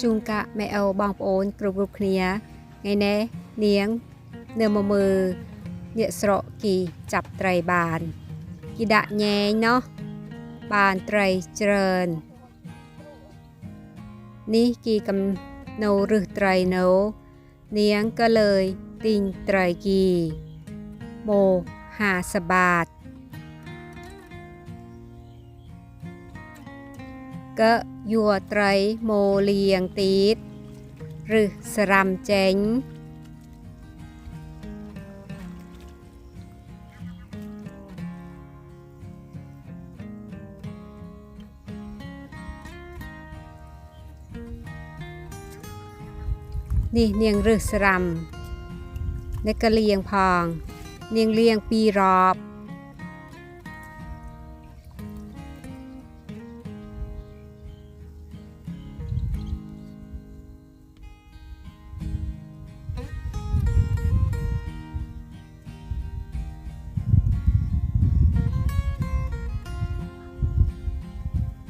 ជូនកាក់ម៉ែអូបងប្អូនគ្រប់គ្រប់គ្នាថ្ងៃនេះនាងនៅមកមើលអ្នកស្រកគីចាប់ត្រីបានគីដាក់ញែងเนาะបានត្រីច្រើននេះគីកំនៅរឹសត្រីនៅនាងក៏เลยទិញត្រីគីមក50បាត ក៏ យួរត្រីម៉ូលៀងទៀតឬសរាំចេញនេះនាងរឹសសរាំនេះក៏លៀងផងនាងលៀងពីររอบ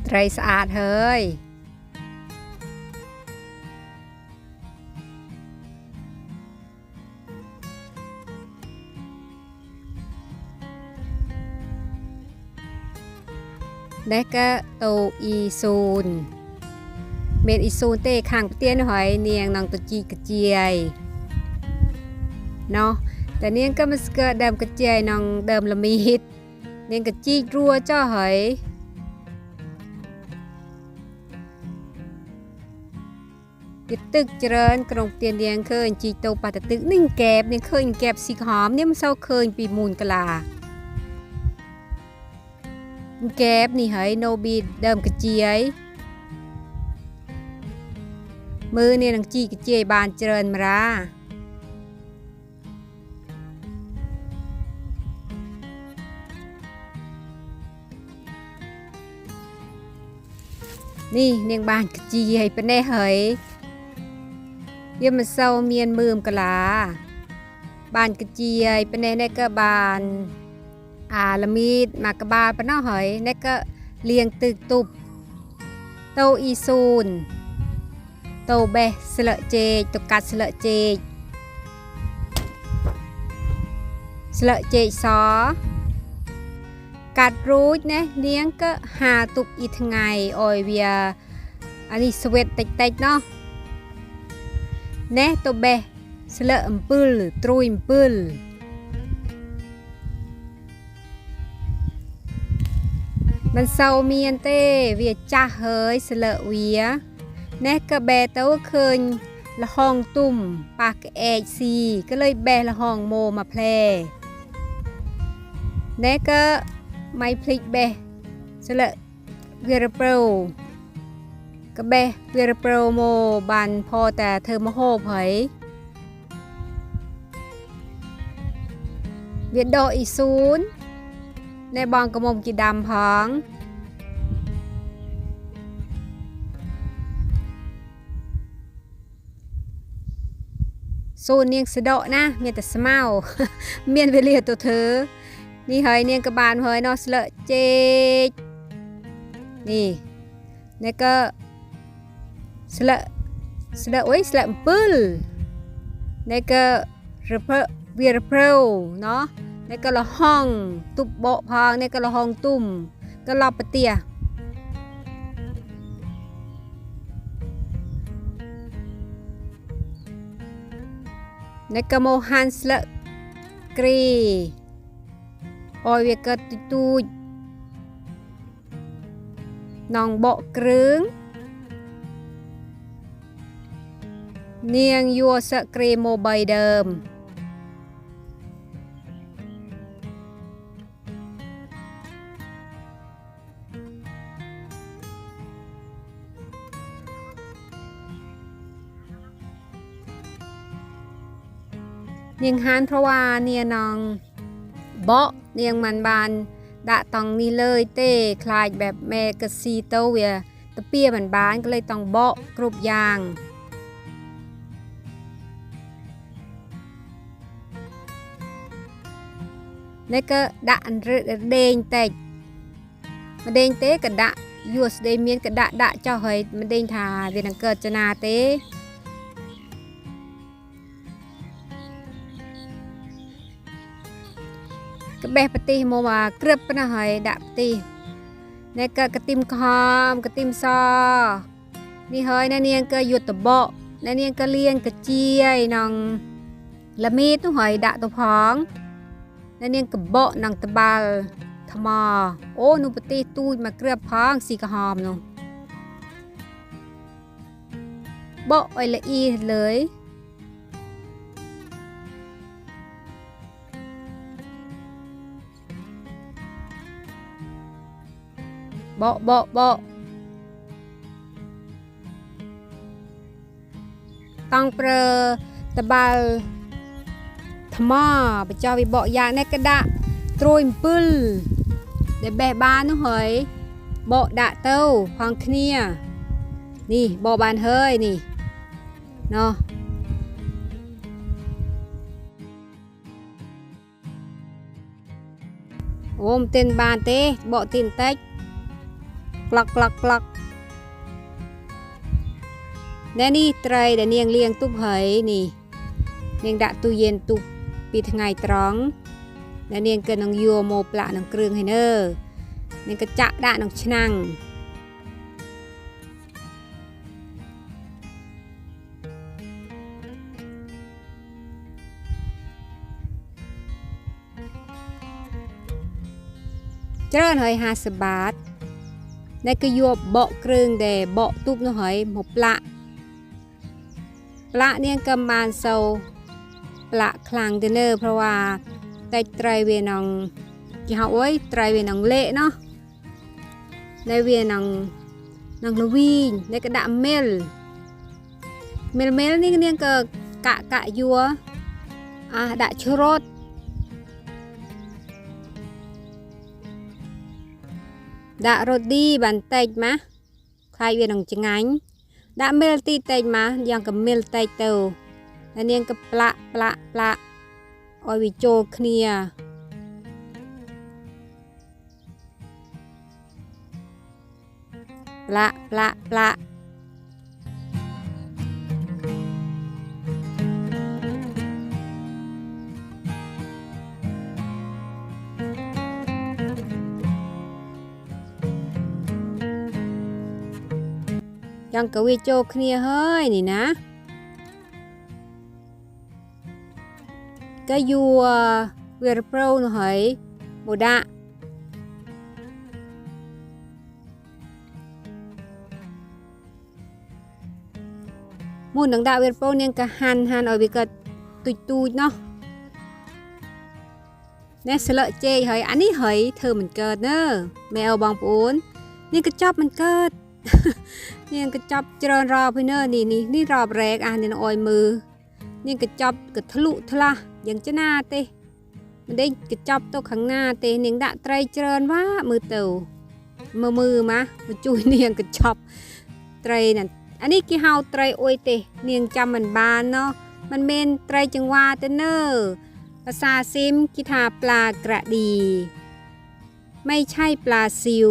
ត្រីស្អាតហើយនេះក៏តូអ៊ីស៊ូនមានអ៊ីស៊ូនទេខាងផ្ទះនោះហើយនាងនឹងទៅជីកជាយណោះតែនាងក៏មិនស្គាល់ដើមកជាយនឹងដើមល្មីតនាងក៏ជីករួចចុះហើយ វាទឹកច្រើនក្នុងផ្ទះនាងឃើញជីកទៅបាត់ទៅទឹកនឹងកែបនាងឃើញកែបស៊ីក្រហមនាងមិនសូវឃើញពីមូនកលាកែបនេះហើយនៅប៊ីដើមកជាយមើលនាងនឹងជីកជាយបានច្រើនមរានេះនាងបានកជាយប៉ុណ្ណេះហើយ វាមិនសូវមានមើមកលា បានកជាយប៉ុណ្ណេះនេះក៏បានអាល្មីតមកក្បាលប៉ុណ្ណោះហើយនេះក៏លៀងទឹកទប់តូអ៊ីស៊ូនតូបេះស្លឹកចេកទៅកាត់ស្លឹកចេកស្លឹកចេកសកាត់រួចណានាងក៏ហាទុកអ៊ីថ្ងៃអោយវាអានេះស្វេតតិចតិចៗ เนตเบสเลอัมปืลตรูมปืลมันเศร้ามียนเต้เวียจ้าเฮยสเลเวียเน่กเบเต้าเคยละห้องตุ่มปากเอซีก็เลยแบละห้องโมมาเพลเน่ก็ไม่พลิกเบสเลเวียเปล กะเบะเวรโปรโมบันพอแต่เธอมาโหเผยเวียดโดอีซูนในบองกระมมกิดำพองซูนเนียงสะดอนะเมียแต่สมาเมียนเวเลียตัวเธอ นี่เฮยเนียงกระบาลเฮยนอสเลเจนี่นี่ก็ ហងទុំក៏ឡប់ប្រទានេះក៏មកហាន់ស្លឹកគ្រីអោយវាកើតទូចទូចនងបកគ្រឿងនាង เนียงยัวสเกรโมบายเดิม เนียงฮานพระว่าเนียนองเบาะเนียงมันบานดะตองนี่เลยเต้คลายแบบแม่กะซีเตเวียตะเปียมันบานก็เลยต้องเบาะกรุบยาง នេះក៏ដាក់អន្រឹតដេងតិចម្ដេងទេក៏ដាក់យួរស្ដីមានក៏ដាក់ដាក់ចោះហើយមិនដេញថាវានឹងកើតចនាទេក្បេះប្រទេសមកមកក្រឹបប៉ុណ្ណាហើយដាក់ប្រទេសណែក៏កទីមខំកទីមសនេះហើយណែនាងក៏យុទ្ធបកណែនាងក៏លៀងកជាយនងល្មីតនោះហើយដាក់ទៅផង ណែនាងកបកនងតបាល់ថ្មអូនោះប្រទេសទូចមកគ្រឿបផងស៊ីក្រហមនោះបកឲ្យល្អីលើយបកបកបកតង់ប្រើតបាល់ ថ្មបញ្ចោះវិបកយ៉ាងនេះក៏ដាក់ត្រួយអំពិលដែលបេះបាននោះហើយបកដាក់ទៅផងគ្នានេះបកបានហើយនេះណោះអូមទិនបានទេបកទិនតិចក្លុកក្លុកក្លុកណែនេះត្រីដែលនាងលាងទុបហើយនេះនាងដាក់ទូย็นទុប ពីថ្ងៃត្រង់ដែលនាងក៏នឹងយកមកផ្លាក់នឹងគ្រឿងហើយនើនាងក៏ចាក់ដាក់ក្នុងឆ្នាំងច្រើនហើយ50បាតតែគឺយកបកគ្រឿងដែលបកទូបនោះហើយមកផ្លាក់ផ្លាក់នាងក៏បានសូវផ្លាក់ខ្លាំងទៅលើเพราะว่าតែត្រីវានឹងគេហៅអុយត្រីវានឹងលេเนาะដែលវានឹងនឹងលវីងដែលក៏ដាក់មីលមីលមីលនេះនាងក៏កាក់កាក់យួរអាដាក់ជ្រត់ដាក់រ៉ូឌីបន្តិចមកខ្លាយវានឹងច្ងាញ់ដាក់មីលទីតិចមកយ៉ាងក៏មីលតិចទៅ ហើយនាងក៏ផ្លាក់ផ្លាក់ផ្លាក់ឲ្យវាចូលគ្នាផ្លាក់ផ្លាក់ផ្លាក់យ៉ាងក៏វាចូលគ្នាហើយនេះណា ក៏យួរវារប្រូនោះហើយមកដាក់មុននឹងដាក់វារប្រូនាងក៏ហាន់ហាន់ឲ្យវាកើតទូចទូចណោះណែស្លឹកចេកហើយអានេះហើយធ្វើមិនកើតនើមែអបងប្អូននាងក៏ចប់មិនកើតនាងក៏ចប់ច្រើនរបហើយនើនេះនេះនេះរបរែកអានេះអុយមើល នាងក៏ចប់ក៏ធ្លុថ្លាស់យ៉ាងចណាទេមិនដេញកញ្ចប់ទៅខាងណាទេនាងដាក់ត្រីច្រើនវ៉ាមើលទៅមើលមើលមកមកជួយនាងកញ្ចប់ត្រីហ្នឹងអានេះគេហៅត្រីអុយទេ នាងចាំមិនបានណោះมันមែនត្រីចង្វាទេនើភាសាស៊ីមគេថាปลากระดี ไม่ใช่ปลาซิว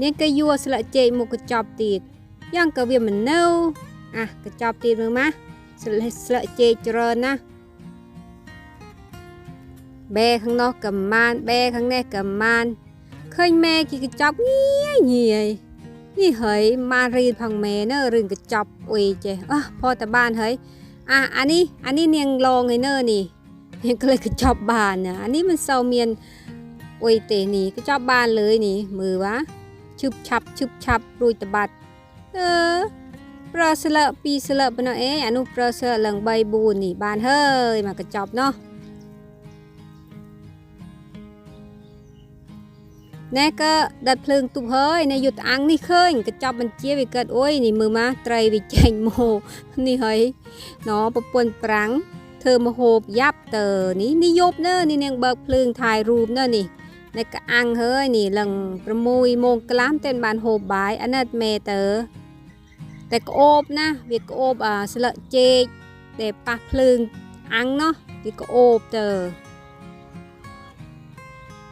នាងក៏យួរស្លឹកចេកមកកញ្ចប់ទៀត យ៉ាងក៏វាមិននៅអាកញ្ចប់ទៀតមើលមកស្លឹកស្លឹកចេកច្រើនណាបែខាងនោះកំមានបែខាងនេះកំមានឃើញម៉ែគេកញ្ចប់ងាយងាយនេះហើយមករៀនផងម៉ែនើរឿងកញ្ចប់អុយចេះអោះផតបានហើយអាអានេះអានេះនាងឡងឯនើនេះនាងក្លេកញ្ចប់បានណាអានេះមិនសូវមានអុយទេនេះកញ្ចប់បានលើយនេះមើលវ៉ាឈឹបឆាប់ឈឹបឆាប់រួចតបាត់ អឺប្រើស្លឹកពីរស្លឹកប៉ុណ្ណោះអេអានោះប្រើស្លឹកឡើង3 4នេះបានហើយមកកញ្ចប់ណោះណែក៏ដាត់ភ្លើងទុបហើយណែយុទ្ធអាំងនេះឃើញកញ្ចប់បញ្ជាវាកើតអុយនេះមើលមកត្រីវាចេញមកនេះហើយណប្រពន្ធប្រាំងធ្វើមហូបយ៉ាប់តើនេះនេះយប់នើនេះនាងបើកភ្លើងถ่ายរូបនើនេះណែក៏អាំងហើយនេះឡើង6ម៉ោងក្លាមតែបានហូបបាយអាណិតមេតើ តែក្អូបណាវាក្អូបស្លឹកចេកតែប៉ះភ្លើងអាំងណោះវាក្អូបទៅ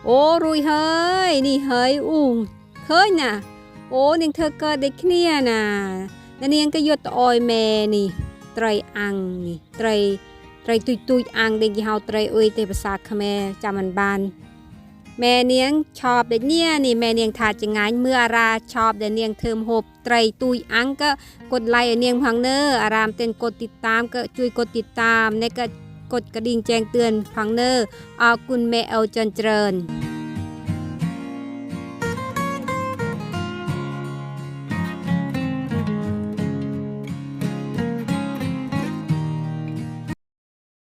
អូរួយហើយនេះហើយអ៊ូឃើញណាអូនាងធ្វើកើតដូចគ្នាណានាងក៏យកត្អយមែនេះត្រីអាំងនេះត្រីត្រីទុយទុយអាំងដែលគេហៅត្រីអុយទេភាសាខ្មែរចាំមិនបាន แม่เนียงชอบเดเนี่ยนี่แม่เนียงถาจะงานเมื่อราชอบเดเนียงเทอมหบไตรตุยอังก็กดไลค์เนียงพังเนอร์อารามเต็นกดติดตามก็ช่วยกดติดตามในก็กดกระดิ่งแจ้งเตือนพังเนอเอาคุณแม่เอาจนเจริญ